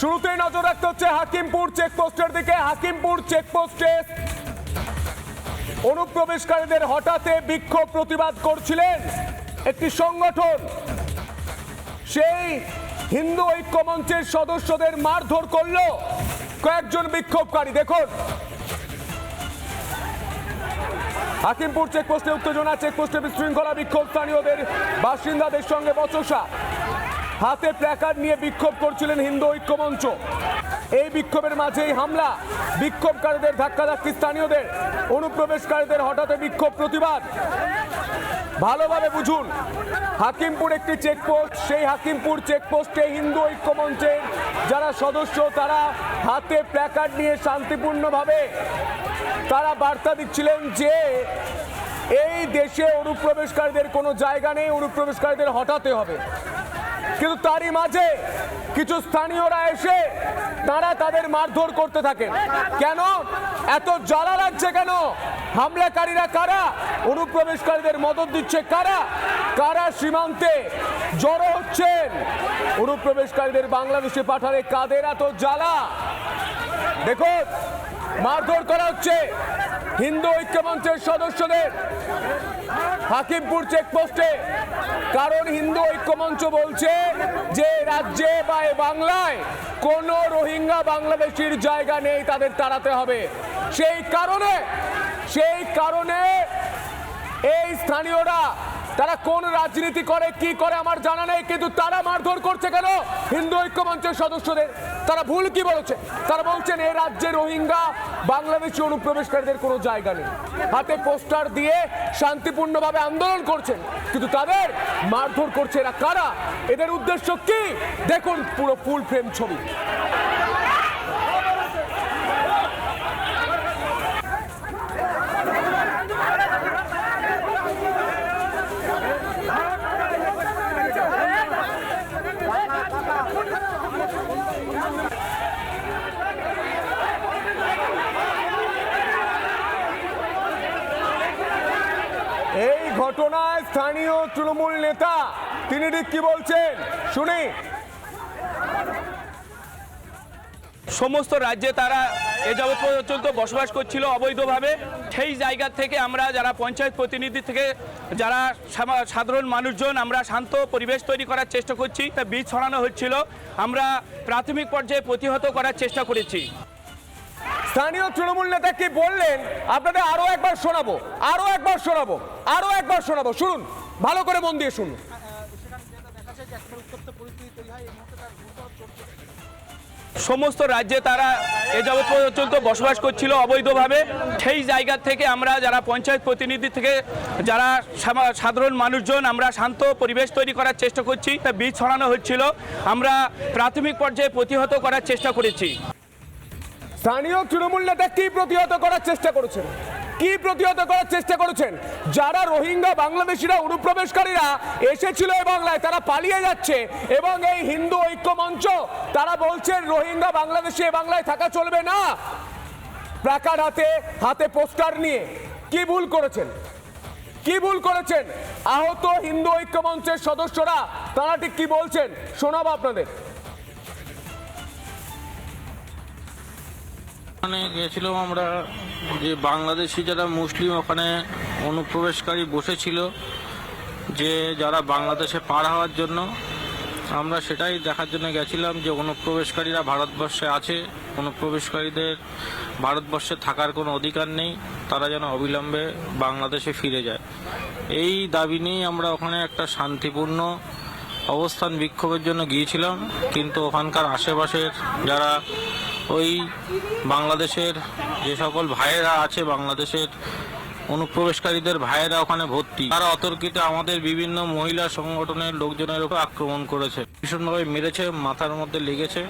শুরুতেই নজর রাখতে হচ্ছে হাকিমপুর চেকপোস্টের দিকে। হাকিমপুর চেকপোস্টে অনুপ্রবেশকারীদের হঠাতে বিক্ষোভ প্রতিবাদ করছিলেন একটি সংগঠন। সেই হিন্দু ঐক্য মঞ্চের সদস্যদের মারধর করল কয়েকজন বিক্ষোভকারী। দেখুন। হাকিমপুর চেকপোস্টে উত্তেজনা চেকপোস্টে বিশৃঙ্খলা, বিক্ষোভ স্থানীয়দের বাসিন্দাদের সঙ্গে বচসা। হাতে প্ল্যাকার্ড নিয়ে বিক্ষোভ করছিলেন হিন্দু ঐক্য মঞ্চ এই বিক্ষোভের মাঝেই হামলা। বিক্ষোভকারীদের ধাক্কাধাক্কি স্থানীয়দের, অনুপ্রবেশকারীদের হঠাৎ বিক্ষোভ প্রতিবাদ। ভালোভাবে বুঝুন, হাকিমপুর একটি চেকপোস্ট সেই হাকিমপুর চেকপোস্টে হিন্দু ঐক্য মঞ্চের যারা সদস্য, তারা হাতে প্ল্যাকার্ড নিয়ে শান্তিপূর্ণভাবে তারা বার্তা দিচ্ছিলেন যে, এই দেশে অনুপ্রবেশকারীদের কোনো জায়গা নেই, অনুপ্রবেশকারীদের হটাতে হবে। কিন্তু তারই মাঝে কিছু স্থানীয়রা এসে তারা তাদের মারধর করতে থাকেন। কেন? এত জ্বালা লাগছে কেন? হামলাকারীরা কারা? অনুপ্রবেশকারীদের মদত দিচ্ছে কারা? কারা সীমান্তে জড়ো হচ্ছেন? অনুপ্রবেশকারীদের বাংলাদেশে পাঠালে কাদের এত জ্বালা? দেখুন, মারধর করা হচ্ছে হিন্দু ঐক্যমঞ্চের সদস্যদের। হাকিমপুর চেকপোস্টে কারণ হিন্দু ঐক্যমঞ্চ বলছে যে রাজ্যে বা বাংলায় কোন রোহিঙ্গা বাংলাদেশির জায়গা নেই, তাদের তাড়াতে হবে। সেই কারণে সেই কারণে এই স্থানীয়রা তারা কোন রাজনীতি করে, কি করে আমার জানা নেই, কিন্তু তারা মারধর করছে কেন? হিন্দু ঐক্য মঞ্চের সদস্যদের। তারা ভুল কি বলেছে? তারা বলছেন, এ রাজ্যে রোহিঙ্গা বাংলাদেশি অনুপ্রবেশকারীদের কোনো জায়গা নেই। হাতে পোস্টার দিয়ে শান্তিপূর্ণভাবে আন্দোলন করছেন, কিন্তু তাদের মারধর করছে এরা কারা? এদের উদ্দেশ্য কি? দেখুন পুরো ফুল ফ্রেম ছবি। এই ঘটনায় স্থানীয় তৃণমূল নেতা, তিনি ঠিক কি বলছেন? শুনি। সমস্ত রাজ্যে তারা এ যাবৎ পর্যন্ত বসবাস করছিল অবৈধভাবে। সেই জায়গা থেকে আমরা যারা পঞ্চায়েত প্রতিনিধি থেকে যারা সাধারণ মানুষজন, আমরা শান্ত পরিবেশ তৈরি করার চেষ্টা করছি। তা বীজ ছড়ানো হচ্ছিল। আমরা প্রাথমিক পর্যায়ে প্রতিহত করার চেষ্টা করেছি। স্থানীয় তৃণমূল নেতা কি বললেন? আপনাদের আরও একবার শোনাবো, আরও একবার শোনাবো, আরও একবার শোনাবো। শুনুন, ভালো করে মন দিয়ে শুনুন। সমস্ত রাজ্যে তারা এ যাবৎ পর্যন্ত বসবাস করছিল অবৈধভাবে। সেই জায়গা থেকে আমরা যারা পঞ্চায়েত প্রতিনিধি থেকে যারা সাধারণ মানুষজন, আমরা শান্ত পরিবেশ তৈরি করার চেষ্টা করছি। বীজ ছড়ানো হচ্ছিল। আমরা প্রাথমিক পর্যায়ে প্রতিহত করার চেষ্টা করেছি। স্থানীয় তৃণমূল নেতা কি প্রতিহত করার চেষ্টা করেছেন? কি প্রতিহত করার চেষ্টা করেছেন? যারা রোহিঙ্গা বাংলাদেশিরা অনুপ্রবেশকারীরা এসেছিল এই বাংলায়, তারা পালিয়ে যাচ্ছে এবং এই হিন্দু ঐক্য মঞ্চ, তারা বলছেন রোহিঙ্গা বাংলাদেশে এ বাংলায় থাকা চলবে না। প্রাকার হাতে হাতে পোস্টার নিয়ে কি ভুল করেছেন? কি ভুল করেছেন? আহত হিন্দু ঐক্য মঞ্চের সদস্যরা, তারা ঠিক কি বলছেন? শোনাবো আপনাদের। ওখানে গেছিলাম আমরা, যে বাংলাদেশি যারা মুসলিম ওখানে অনুপ্রবেশকারী বসেছিল, যে যারা বাংলাদেশে পার হওয়ার জন্য, আমরা সেটাই দেখার জন্য গেছিলাম যে অনুপ্রবেশকারীরা ভারতবর্ষে আছে, অনুপ্রবেশকারীদের ভারতবর্ষে থাকার কোনো অধিকার নেই, তারা যেন অবিলম্বে বাংলাদেশে ফিরে যায়। এই দাবি নিয়েই আমরা ওখানে একটা শান্তিপূর্ণ অবস্থান বিক্ষোভের জন্য গিয়েছিলাম, কিন্তু ওখানকার আশেপাশের যারা ওই বাংলাদেশের যে সকল ভাইয়েরা আছে, বাংলাদেশের অনুপ্রবেশকারীদের ভাইয়েরা ওখানে ভর্তি। তারা অতর্কিতে আমাদের বিভিন্ন মহিলা সংগঠনের লোকজনের উপর আক্রমণ করেছে। ভীষণভাবে মেরেছে, মাথার মধ্যে লেগেছে।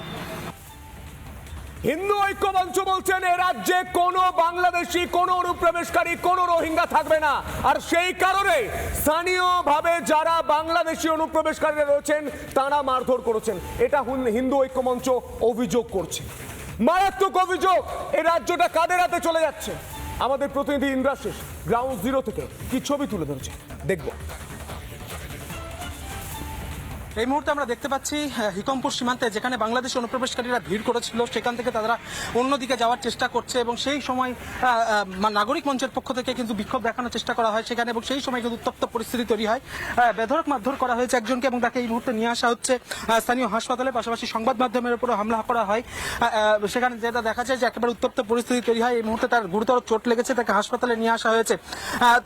হিন্দু ঐক্য মঞ্চ বলছেন, এ রাজ্যে কোনো বাংলাদেশি, কোনো অনুপ্রবেশকারী, কোনো রোহিঙ্গা থাকবে না। আর সেই কারণে স্থানীয়ভাবে যারা বাংলাদেশি অনুপ্রবেশকারীরা রয়েছেন, তারা মারধর করেছেন। এটা হিন্দু ঐক্য মঞ্চ অভিযোগ করছে। মারাত্মক অভিযোগ। এই রাজ্যটা কাদের হাতে চলে যাচ্ছে? আমাদের প্রতিনিধি ইন্দ্রাশিস গ্রাউন্ড জিরো থেকে কি ছবি তুলে ধরেছে? দেখব। এই মুহূর্তে আমরা দেখতে পাচ্ছি হিকমপুর সীমান্তে, যেখানে বাংলাদেশ অনুপ্রবেশকারীরা ভিড় করেছিল, সেখান থেকে তারা অন্যদিকে যাওয়ার চেষ্টা করছে এবং সেই সময় নাগরিক মঞ্চের পক্ষ থেকে কিন্তু বিক্ষোভ দেখানোর চেষ্টা করা হয় সেখানে এবং সেই সময় কিন্তু উত্তপ্ত পরিস্থিতি তৈরি হয়। বেধরক মারধর করা হয়েছে একজনকে এবং তাকে এই মুহূর্তে নিয়ে আসা হচ্ছে স্থানীয় হাসপাতালে। পাশাপাশি সংবাদ মাধ্যমের উপরে হামলা করা হয়। সেখানে যেটা দেখা যায় যে একেবারে উত্তপ্ত পরিস্থিতি তৈরি হয়। এই মুহূর্তে তার গুরুতর চোট লেগেছে, তাকে হাসপাতালে নিয়ে আসা হয়েছে।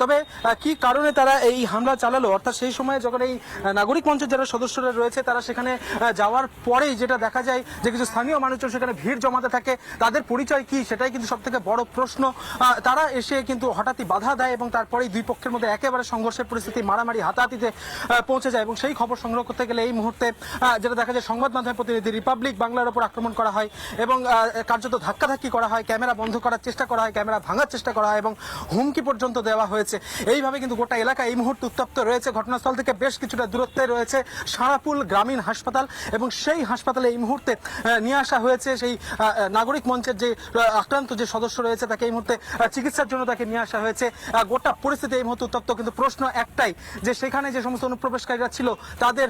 তবে কি কারণে তারা এই হামলা চালালো? অর্থাৎ সেই সময় যখন এই নাগরিক মঞ্চের যারা সদস্যরা রয়েছে, তারা সেখানে যাওয়ার পরেই যেটা দেখা যায় যে কিছু স্থানীয় মানুষজন সেখানে ভিড় জমাতে থাকে। তাদের পরিচয় কি, সেটাই কিন্তু সব থেকে বড় প্রশ্ন। তারা এসে কিন্তু হঠাৎই বাধা দেয় এবং তারপরেই দুই পক্ষের মধ্যে একেবারে সংঘর্ষের পরিস্থিতি মারামারি হাতাহাতিতে পৌঁছে যায় এবং সেই খবর সংগ্রহ করতে গেলে এই মুহূর্তে যেটা দেখা যায় সংবাদ মাধ্যমের প্রতিনিধি রিপাবলিক বাংলার উপর আক্রমণ করা হয় এবং কার্যত ধাক্কাধাক্কি করা হয়, ক্যামেরা বন্ধ করার চেষ্টা করা হয়, ক্যামেরা ভাঙার চেষ্টা করা হয় এবং হুমকি পর্যন্ত দেওয়া হয়েছে। এইভাবে কিন্তু গোটা এলাকা এই মুহূর্তে উত্তপ্ত রয়েছে। ঘটনাস্থল থেকে বেশ কিছুটা দূরত্বে রয়েছে। সারাপুল গ্রামীণ হাসপাতাল এবং সেই হাসপাতালে এই মুহূর্তে নিয়ে আসা হয়েছে সেই নাগরিক মঞ্চের যে আক্রান্ত যে সদস্য রয়েছে তাকে এই মুহূর্তে চিকিৎসার জন্য তাকে নিয়ে আসা হয়েছে। গোটা পরিস্থিতি এই মুহূর্তে উত্তপ্ত, কিন্তু প্রশ্ন একটাই যে সেখানে যে সমস্ত অনুপ্রবেশকারীরা ছিল তাদের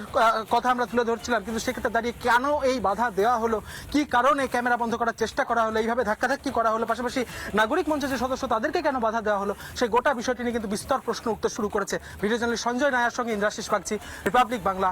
কথা আমরা তুলে ধরছিলাম, কিন্তু সেক্ষেত্রে দাঁড়িয়ে কেন এই বাধা দেওয়া হলো? কি কারণে ক্যামেরা বন্ধ করার চেষ্টা করা হলো? এইভাবে ধাক্কাধাক্কি করা হলো? পাশাপাশি নাগরিক মঞ্চের যে সদস্য, তাদেরকে কেন বাধা দেওয়া হলো? সেই গোটা বিষয়টি নিয়ে কিন্তু বিস্তর প্রশ্ন উঠতে শুরু করেছে। ভিডিও জার্নালিস্ট সঞ্জয় নায়ার সঙ্গে ইন্দ্রাশিস বাগচি রিপাবলিক বাংলা।